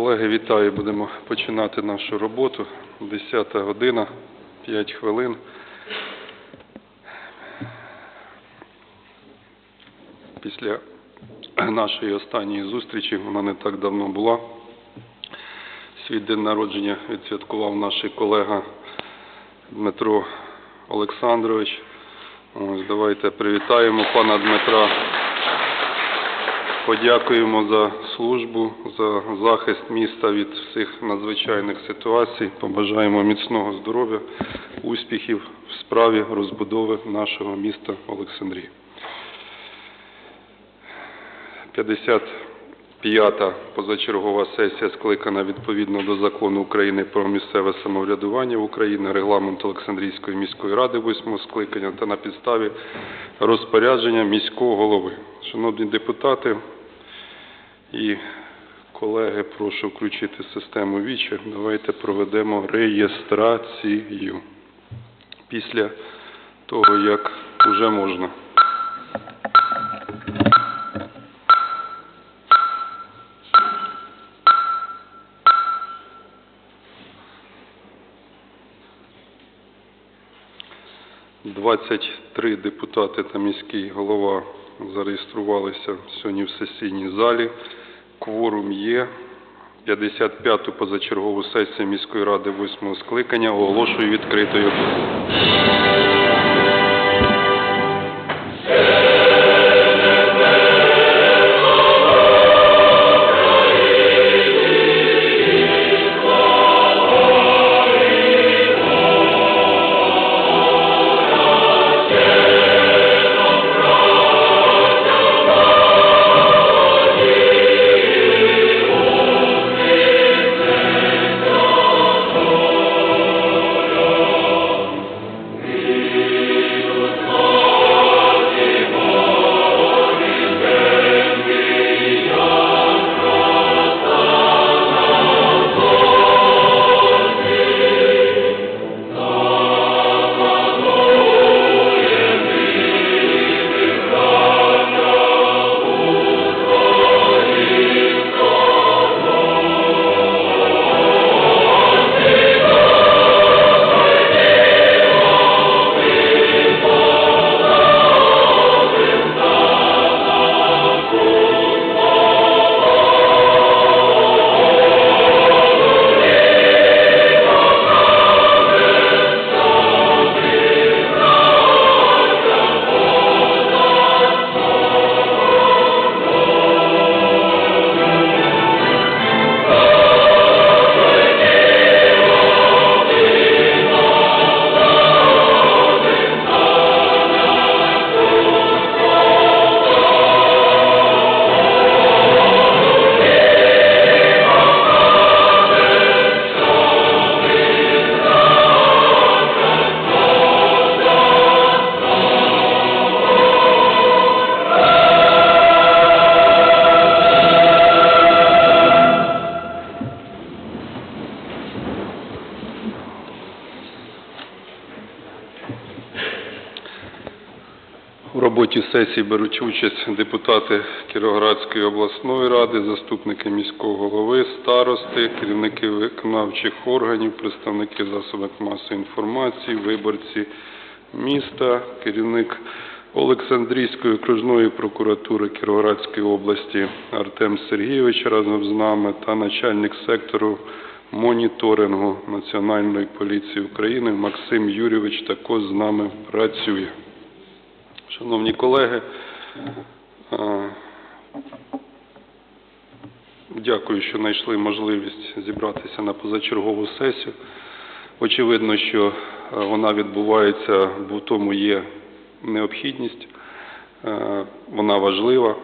Колеги, вітаю. Будемо починати нашу роботу. 10 година, 5 хвилин. Після нашої останньої зустрічі, вона не так давно була, свій день народження відсвяткував наш колега Дмитро Олександрович. Ось, давайте привітаємо пана Дмитра. Подякуємо за службу, за захист міста від всіх надзвичайних ситуацій. Побажаємо міцного здоров'я, успіхів в справі розбудови нашого міста Олександрії. 55-та позачергова сесія скликана відповідно до закону України про місцеве самоврядування в Україні, регламент Олександрійської міської ради 8 скликання та на підставі розпорядження міського голови. Шановні депутати і колеги, прошу включити систему віче. Давайте проведемо реєстрацію після того, як вже можна. Двадцять три депутати та міський голова зареєструвалися сьогодні в сесійній залі. Кворум є. 55-ту позачергову сесію міської ради 8 скликання оголошую відкритою. Сесії беруть участь депутати Кіровоградської обласної ради, заступники міського голови, старости, керівники виконавчих органів, представники засобів масової інформації, виборці міста, керівник Олександрійської окружної прокуратури Кіровоградської області Артем Сергійович разом з нами та начальник сектору моніторингу Національної поліції України Максим Юрійович також з нами працює. Шановні колеги, е, дякую, що знайшли можливість зібратися на позачергову сесію. Очевидно, що е, вона відбувається, бо в тому є необхідність, Е, вона важлива.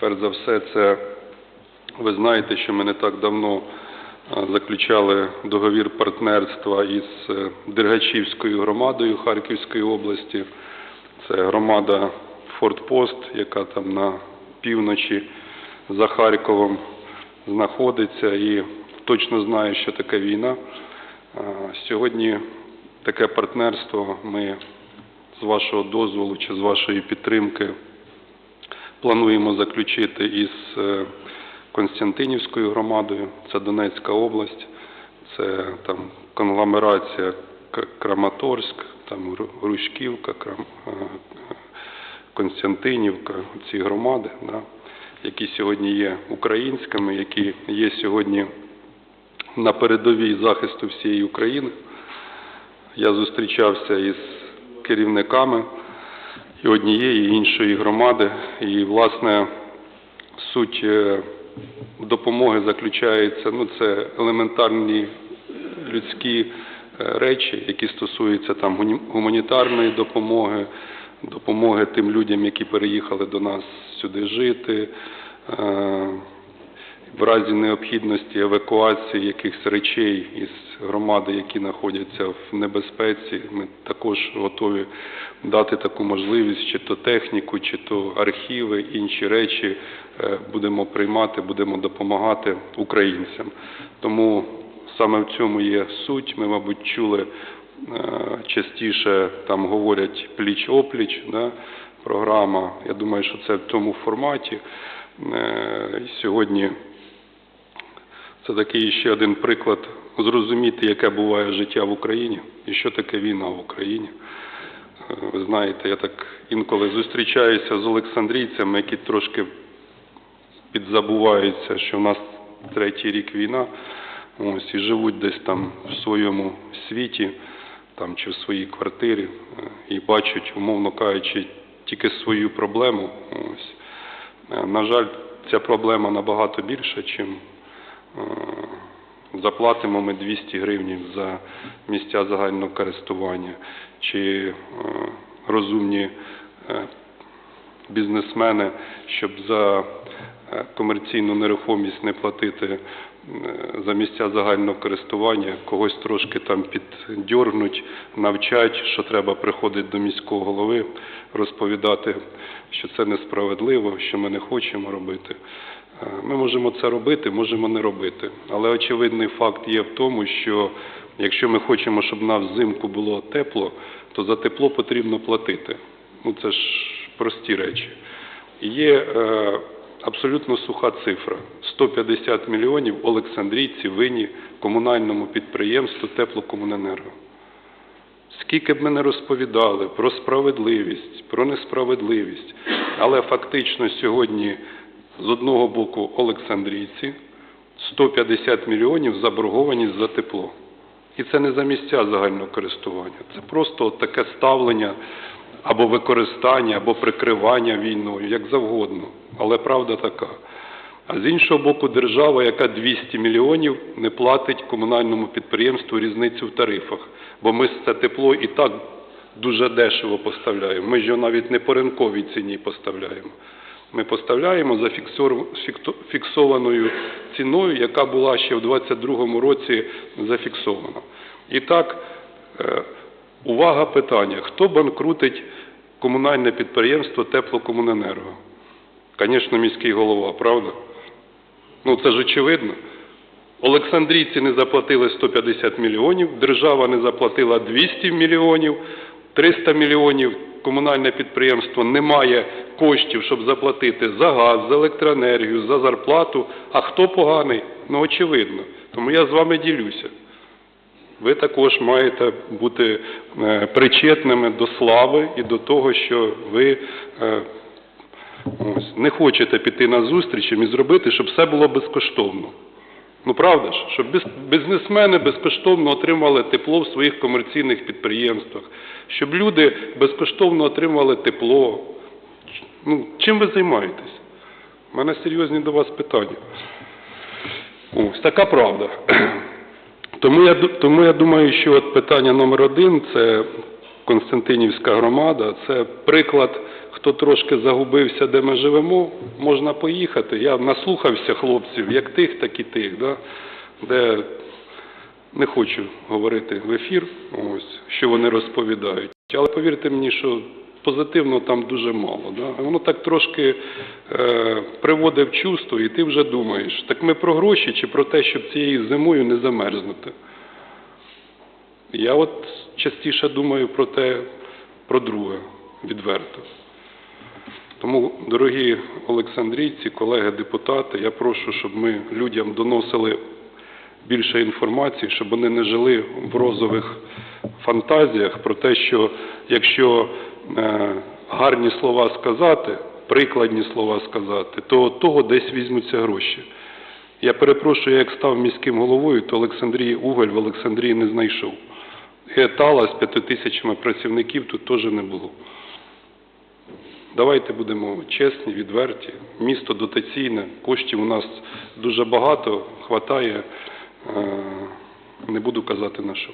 Перш за все, це ви знаєте, що ми не так давно заключали договір партнерства із Дергачівською громадою Харківської області. Це громада Фортпост, яка там на півночі за Харковом знаходиться і точно знає, що таке війна. Сьогодні таке партнерство ми з вашого дозволу чи з вашої підтримки плануємо заключити із е, Константинівською громадою, це Донецька область, це там конгломерація Краматорськ, там Крам, е, Константинівка, ці громади, да, які сьогодні є українськими, які є сьогодні на передовій захисту всієї України. Я зустрічався із керівниками і однієї, і іншої громади, і, власне, суть е, допомоги заключається, ну, це елементарні людські речі, які стосуються там гуманітарної допомоги, допомоги тим людям, які переїхали до нас сюди жити, е, в разі необхідності евакуації якихось речей із громади, які знаходяться в небезпеці, ми також готові дати таку можливість, чи то техніку, чи то архіви, інші речі е, будемо приймати, будемо допомагати українцям. Тому саме в цьому є суть. Ми, мабуть, чули е, частіше там говорять пліч-опліч, да, програма. Я думаю, що це в тому форматі. Е, Сьогодні це такий ще один приклад зрозуміти, яке буває життя в Україні і що таке війна в Україні. Е, Ви знаєте, я так інколи зустрічаюся з олександрійцями, які трошки підзабуваються, що в нас третій рік війна, ось, і живуть десь там в своєму світі, там чи в своїй квартирі, е, і бачать, умовно кажучи, тільки свою проблему. Ось. Е, На жаль, ця проблема набагато більша, чим е, заплатимо ми 200 гривень за місця загального користування, чи розумні бізнесмени, щоб за комерційну нерухомість не платити за місця загального користування, когось трошки там піддьоргнуть, навчать, що треба приходити до міського голови, розповідати, що це несправедливо, що ми не хочемо робити. Е, Ми можемо це робити, можемо не робити. Але очевидний факт є в тому, що якщо ми хочемо, щоб нам взимку було тепло, то за тепло потрібно платити. Ну це ж прості речі. Є е, абсолютно суха цифра. 150 мільйонів Олександрійці винні комунальному підприємству Теплокомуненерго. Скільки б ми не розповідали про справедливість, про несправедливість, але фактично сьогодні з одного боку Олександрійці 150 мільйонів заборгованість за тепло. І це не за місця загального користування. Це просто таке ставлення або використання, або прикривання війною, як завгодно. Але правда така. А з іншого боку, держава, яка 200 мільйонів не платить комунальному підприємству різницю в тарифах, бо ми це тепло і так дуже дешево поставляємо. Ми ж його навіть не по ринковій ціні поставляємо. Ми поставляємо за фіксованою ціною, яка була ще в 2022 році зафіксована. І так, е, увага питання. Хто банкрутить комунальне підприємство Теплокомуненерго? Звісно, міський голова, правда? Ну, це ж очевидно. Олександрійці не заплатили 150 мільйонів, держава не заплатила 200 мільйонів, 300 мільйонів комунальне підприємство не має коштів, щоб заплатити за газ, за електроенергію, за зарплату. А хто поганий? Ну, очевидно. Тому я з вами ділюся. Ви також маєте бути е, причетними до слави і до того, що ви е, не хочете піти на зустріч і зробити, щоб все було безкоштовно. Ну правда ж, щоб бізнесмени безкоштовно отримали тепло в своїх комерційних підприємствах, щоб люди безкоштовно отримали тепло. Ну, чим ви займаєтесь? У мене серйозні до вас питання. Ось така правда. Тому я, тому я думаю, що от питання номер один це Константинівська громада, це приклад, хто трошки загубився, де ми живемо, можна поїхати. Я наслухався хлопців, як тих, так і тих, да? де не хочу говорити в ефір, ось, що вони розповідають. Але повірте мені, що позитивно там дуже мало. Да? Воно так трошки е, приводить в чувство, і ти вже думаєш, так ми про гроші чи про те, щоб цією зимою не замерзнути. Я от частіше думаю про те, про друге, відверто. Тому, дорогі олександрійці, колеги депутати, я прошу, щоб ми людям доносили більше інформації, щоб вони не жили в розових фантазіях про те, що якщо гарні слова сказати, прикладні слова сказати, то от того десь візьмуться гроші. Я перепрошую, як став міським головою, то Олександрії Уголь в Олександрії не знайшов. Гетала з п'яти тисячами працівників тут теж не було. Давайте будемо чесні, відверті. Місто дотаційне, коштів у нас дуже багато, хватає, е, не буду казати на що,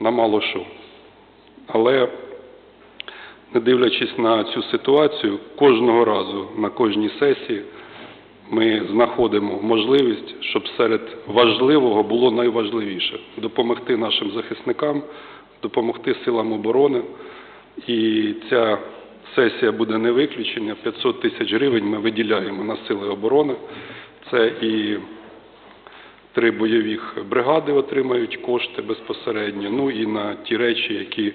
на мало що. Але не дивлячись на цю ситуацію, кожного разу на кожній сесії ми знаходимо можливість, щоб серед важливого було найважливіше допомогти нашим захисникам, допомогти силам оборони. І ця сесія буде не виключення. 500 тисяч гривень ми виділяємо на сили оборони. Це і три бойових бригади отримають кошти безпосередньо. Ну і на ті речі, які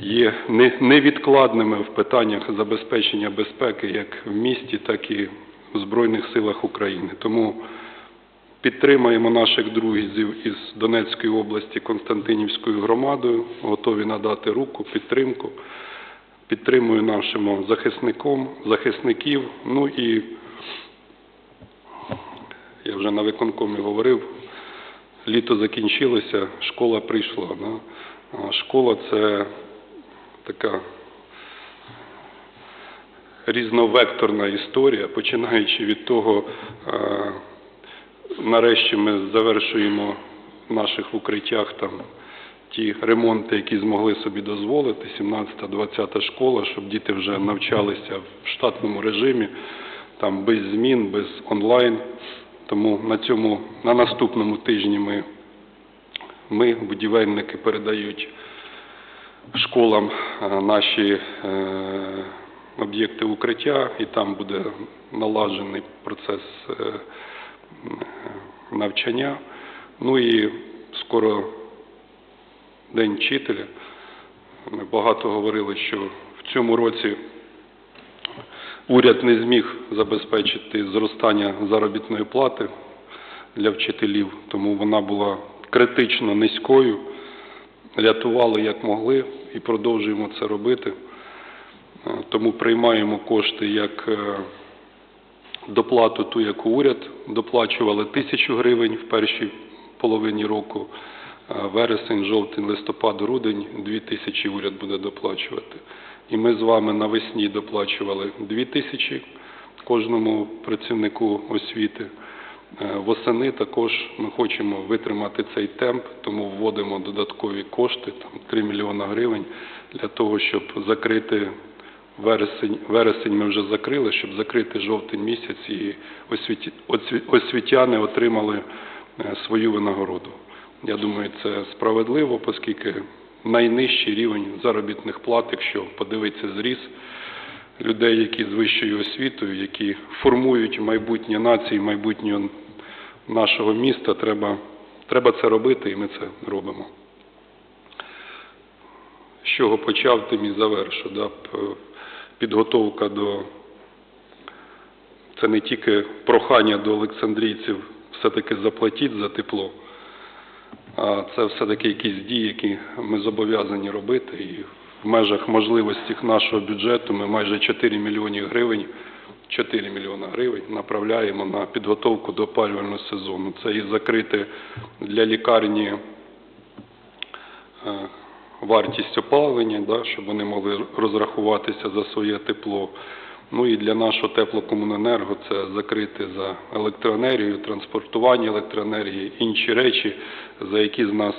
є не- невідкладними в питаннях забезпечення безпеки як в місті, так і в Збройних силах України. Тому підтримаємо наших друзів із Донецької області Константинівською громадою, готові надати руку, підтримку. Підтримую нашим захисником, захисників. Ну і я вже на виконкомі говорив, літо закінчилося, школа прийшла. Школа це така різновекторна історія, починаючи від того, е, нарешті ми завершуємо в наших укриттях там ті ремонти, які змогли собі дозволити, 17-20 школа, щоб діти вже навчалися в штатному режимі, там без змін, без онлайн. Тому на цьому, на наступному тижні ми, ми будівельники, передають школам е, наші е, об'єкти укриття, і там буде наладжений процес е, навчання. Ну і скоро День вчителя. Ми багато говорили, що в цьому році уряд не зміг забезпечити зростання заробітної плати для вчителів, тому вона була критично низькою. Рятували як могли і продовжуємо це робити. Е, Тому приймаємо кошти як е, доплату ту, яку уряд доплачували тисячу гривень в першій половині року. Вересень, жовтень, листопад, грудень дві тисячі уряд буде доплачувати. І ми з вами навесні доплачували дві тисячі кожному працівнику освіти. Е, Восени також ми хочемо витримати цей темп, тому вводимо додаткові кошти, там 3 мільйона гривень, для того, щоб закрити вересень. Вересень ми вже закрили, щоб закрити жовтень місяць і освіті- освітяни отримали е, свою винагороду. Я думаю, це справедливо, оскільки найнижчий рівень заробітних плат, якщо подивитися зріс людей, які з вищою освітою, які формують майбутнє нації, майбутнє нашого міста, треба, треба це робити, і ми це робимо. З чого почав, тим і завершу. Да? Підготовка до це не тільки прохання до олександрійців все-таки заплатіть за тепло, а це все-таки якісь дії, які ми зобов'язані робити. І в межах можливостей нашого бюджету ми майже 4 мільйони гривень, 4 мільйона гривень направляємо на підготовку до опалювального сезону. Це і закрити для лікарні е, вартість опалення, да, щоб вони могли розрахуватися за своє тепло. Ну і для нашого теплокомуненерго це закрити за електроенергію, транспортування електроенергії, інші речі, за які з нас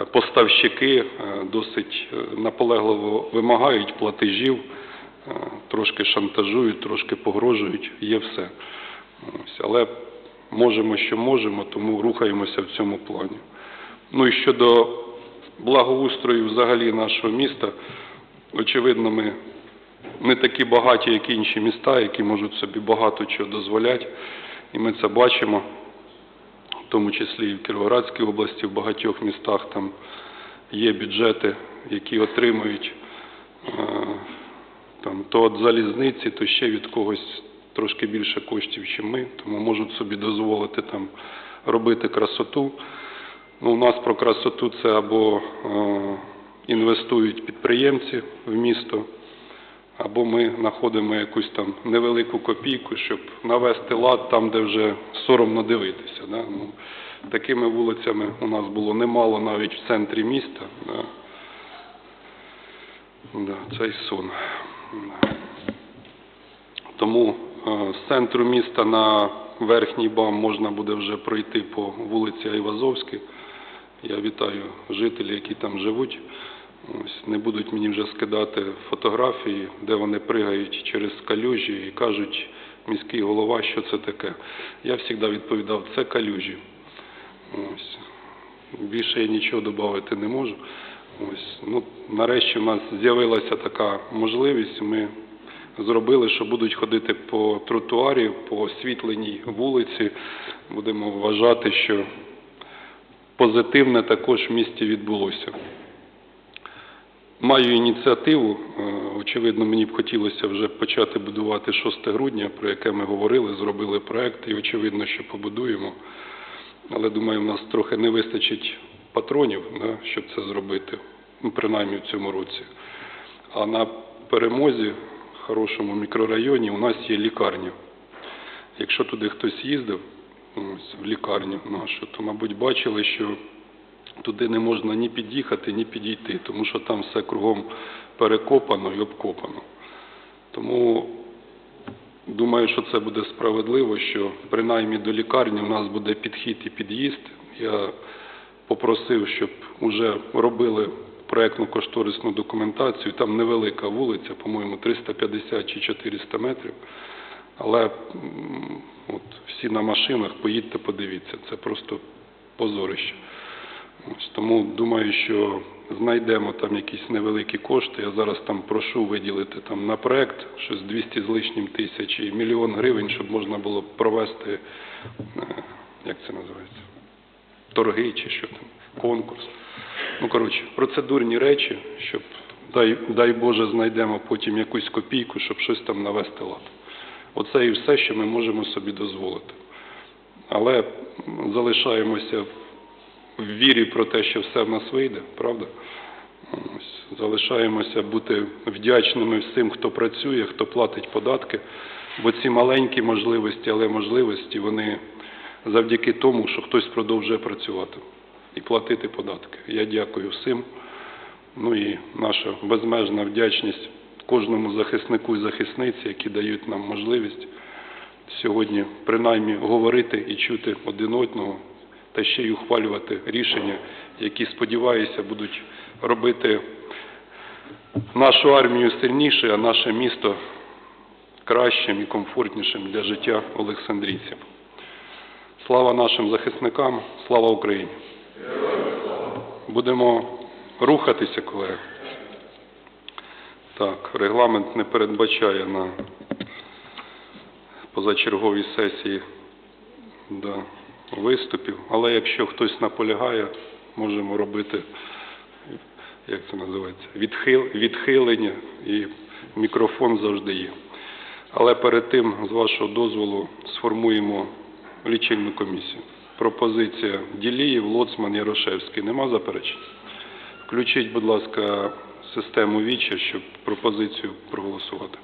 е, поставщики е, досить наполегливо вимагають платежів, трошки шантажують, трошки погрожують, є все. Але можемо, що можемо, тому рухаємося в цьому плані. Ну і щодо благоустрою взагалі нашого міста, очевидно, ми не такі багаті, як інші міста, які можуть собі багато чого дозволяти, і ми це бачимо, в тому числі і в Кіровоградській області, в багатьох містах там є бюджети, які отримують е, там, то від залізниці, то ще від когось трошки більше коштів, ніж ми, тому можуть собі дозволити там робити красоту. Ну, у нас про красоту це або е, інвестують підприємці в місто, або ми знаходимо якусь там невелику копійку, щоб навести лад там, де вже соромно дивитися. Да? Ну, такими вулицями у нас було немало навіть в центрі міста. Да? Да, цей сон. Тому е, з центру міста на верхній бам можна буде вже пройти по вулиці Айвазовській. Я вітаю жителів, які там живуть. Ось, не будуть мені вже скидати фотографії, де вони пригають через калюжі і кажуть, міський голова, що це таке. Я завжди відповідав, це калюжі. Ось. Більше я нічого додати не можу. Ось. Ну, нарешті в нас з'явилася така можливість. Ми зробили, що будуть ходити по тротуарі, по освітленій вулиці. Будемо вважати, що позитивне також в місті відбулося. Маю ініціативу, е, очевидно, мені б хотілося вже почати будувати 6 грудня, про яке ми говорили, зробили проект і очевидно, що побудуємо. Але думаю, в нас трохи не вистачить патронів, щоб це зробити, ну, принаймні в цьому році. А на перемозі, в хорошому мікрорайоні, у нас є лікарня. Якщо туди хтось їздив, в лікарню нашу, то, мабуть, бачили, що туди не можна ні під'їхати, ні підійти, тому що там все кругом перекопано і обкопано. Тому думаю, що це буде справедливо, що принаймні до лікарні у нас буде підхід і під'їзд. Я попросив, щоб вже робили проєктну кошторисну документацію. Там невелика вулиця, по-моєму, 350 чи 400 метрів. Але от, всі на машинах, поїдьте, подивіться, це просто позорище. Ось, тому думаю, що знайдемо там якісь невеликі кошти. Я зараз там прошу виділити там на проект щось 200 з лишнім тисяч і мільйон гривень, щоб можна було провести, е, як це називається, торги чи що там, конкурс. Ну, коротше, процедурні речі, щоб, дай, дай Боже, знайдемо потім якусь копійку, щоб щось там навести лад. Оце і все, що ми можемо собі дозволити. Але залишаємося в вірі про те, що все в нас вийде, правда? Ось, залишаємося бути вдячними всім, хто працює, хто платить податки, бо ці маленькі можливості, але можливості, вони завдяки тому, що хтось продовжує працювати і платити податки. Я дякую всім. Ну і наша безмежна вдячність кожному захиснику і захисниці, які дають нам можливість сьогодні принаймні говорити і чути один одного, та ще й ухвалювати рішення, які, сподіваюся, будуть робити нашу армію сильніше, а наше місто кращим і комфортнішим для життя олександрійців. Слава нашим захисникам, слава Україні! Будемо рухатися, колеги. Так, регламент не передбачає на позачерговій сесії да, виступів, але якщо хтось наполягає, можемо робити, як це називається, відхил, відхилення і мікрофон завжди є. Але перед тим, з вашого дозволу, сформуємо лічильну комісію. Пропозиція Діліїв, Лоцман, Ярошевський. Нема заперечень? Включіть, будь ласка, систему віча, щоб пропозицію проголосувати.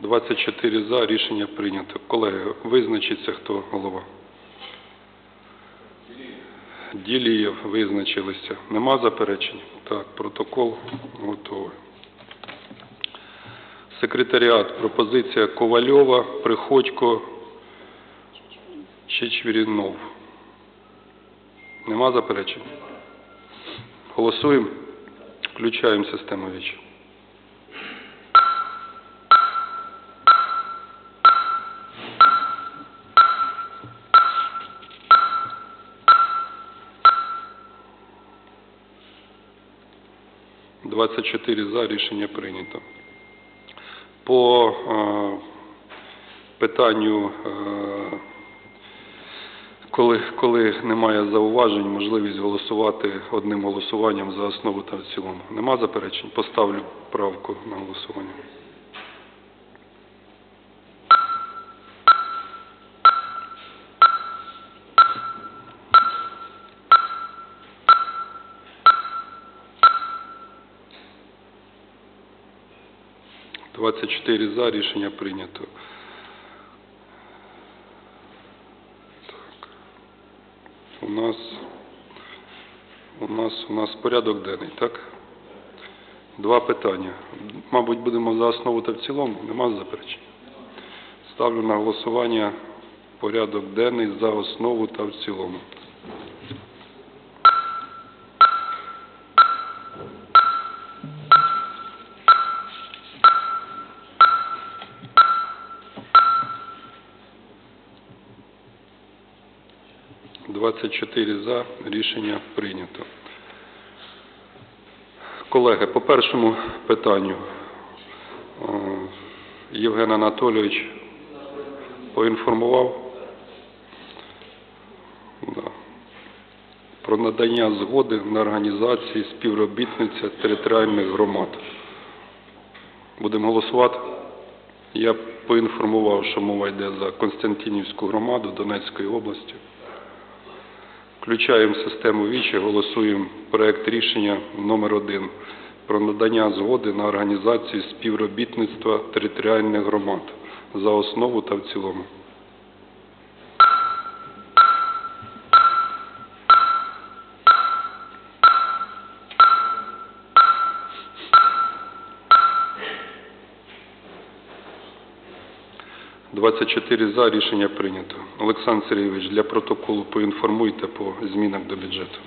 Двадцять за, рішення прийнято. Колеги, визначиться, хто голова. Ділієв визначилися. Нема заперечень? Так, протокол готовий. Секретаріат, пропозиція Ковальова, Приходько, Чечвірінов. Нема заперечень? Голосуємо? Включаємо систему віч. Двадцять чотири за, рішення прийнято. По е, питанню, е, коли, коли немає зауважень, можливість голосувати одним голосуванням за основу та в цілому. Нема заперечень? Поставлю правку на голосування. Двадцять чотири за, рішення прийнято. Так. У нас, у нас, у нас порядок денний, так? Два питання. Мабуть, будемо за основу та в цілому. Нема заперечень? Ставлю на голосування порядок денний за основу та в цілому. Двадцять чотири за. Рішення прийнято. Колеги, по першому питанню Євген Анатолійович поінформував про надання згоди на організації співробітниця територіальних громад. Будемо голосувати? Я поінформував, що мова йде за Константинівську громаду Донецької області. Включаємо систему ВІЧі, голосуємо проект рішення номер один про надання згоди на організацію співробітництва територіальних громад за основу та в цілому. Двадцять чотири за рішення прийнято. Олександр Сергійович, для протоколу поінформуйте по змінах до бюджету.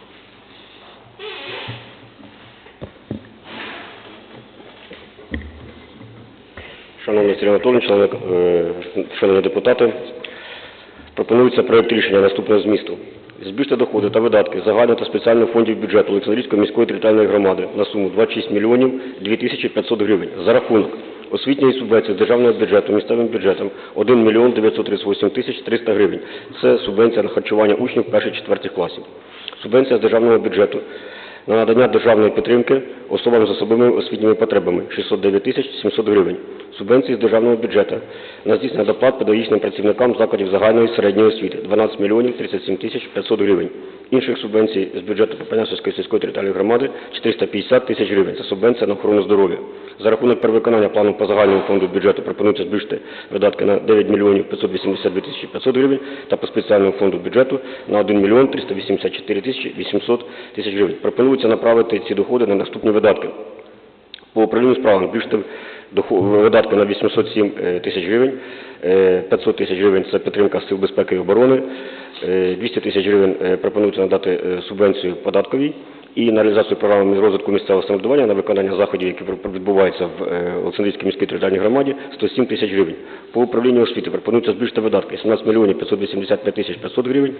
Шановний Сергій Анатолійович, члени, е, шановні депутати, пропонується проект рішення наступного змісту. Збільшити доходи та видатки загального та спеціального фондів бюджету Олександрійської міської територіальної громади на суму 26 мільйонів 2500 гривень за рахунок освітньої субвенції з державного бюджету місцевим бюджетом 1 мільйон 938 тисяч 300 гривень. Це субвенція на харчування учнів перших-четвертих класів. Субвенція з державного бюджету на надання державної підтримки особам з особливими освітніми потребами 609 тисяч 700 гривень. Субвенції з державного бюджету на здійснення доплат педагогічним працівникам закладів загальної середньої освіти 12 мільйонів 37 тисяч 500 гривень. Інших субвенцій з бюджету Попельнасівської сільської територіальної громади 450 тисяч гривень. Це субвенція на охорону здоров'я. За рахунок перевиконання плану по загальному фонду бюджету пропонується збільшити видатки на 9 мільйонів 582 тисячі 500 гривень та по спеціальному фонду бюджету на 1 мільйон 384 тисячі 800 тисяч гривень. Пропонується направити ці доходи на наступні видатки. По управлінню справами збільшити видатки на 807 е, тисяч гривень, Е, 500 тисяч гривень – це підтримка сил безпеки і оборони, Е, 200 тисяч гривень е, пропонується надати е, субвенцію податковій і на реалізацію програми розвитку місцевого самоврядування на виконання заходів, які відбуваються в е, Олександрійській міській територіальній громаді, 107 тисяч гривень. По управлінню освіти пропонується збільшити видатки 17 мільйонів 585 тисяч 500 гривень.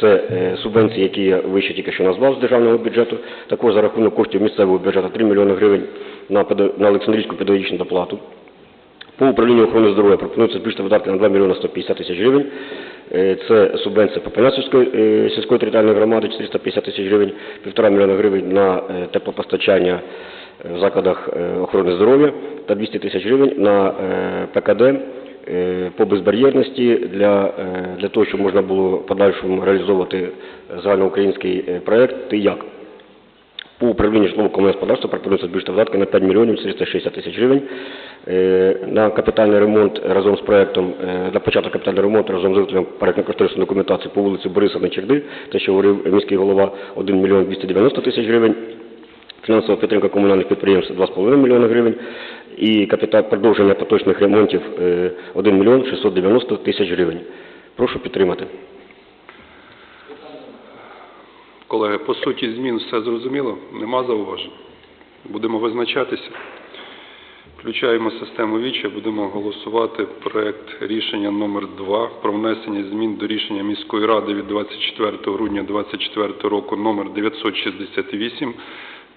Це е, субвенції, які я вище тільки що назвав з державного бюджету. Також за рахунок коштів місцевого бюджету 3 мільйони гривень на, Олександрійську педагогічну доплату. По управлінню охорони здоров'я пропонується збільшити видатки на 2 мільйони 150 тисяч гривень. Е, Це субвенція Попельнасівської е, сільської територіальної громади 450 тисяч гривень, 1,5 мільйона гривень на е, теплопостачання в закладах охорони здоров'я та 200 тисяч гривень на ПКД по безбар'єрності для, для того, щоб можна було подальшому реалізовувати загальноукраїнський проект «Ти як?». По управлінню житлово-комунального господарства пропонується збільшити видатки на 5 мільйонів 460 тисяч гривень. Е, На капітальний ремонт разом з проектом, е, на початок капітального ремонту разом з виготовленням проектно-кошторисної документації по вулиці Бориса Нечерди, те, що говорив міський голова, 1 мільйон 290 тисяч гривень. Фінансова підтримка комунальних підприємств 2,5 мільйона гривень. І капіталь продовження поточних ремонтів е, 1 мільйон 690 тисяч гривень. Прошу підтримати. Колеги, по суті змін все зрозуміло? Нема зауважень? Будемо визначатися. Включаємо систему ВІЧа, будемо голосувати проект рішення номер 2 про внесення змін до рішення міської ради від 24 грудня 2024 року номер 968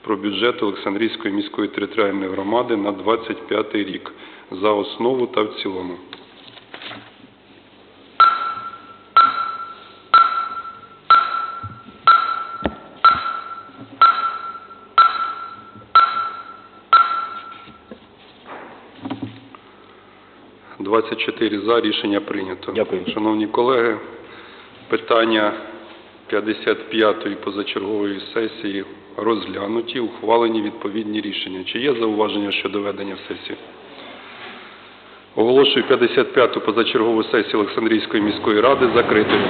про бюджет Олександрійської міської територіальної громади на 25 рік за основу та в цілому. Двадцять чотири за рішення прийнято. Дякую. Шановні колеги, питання 55-ї позачергової сесії розглянуті, ухвалені відповідні рішення. Чи є зауваження щодо ведення сесії? Оголошую 55-ту позачергову сесію Олександрійської міської ради закритою.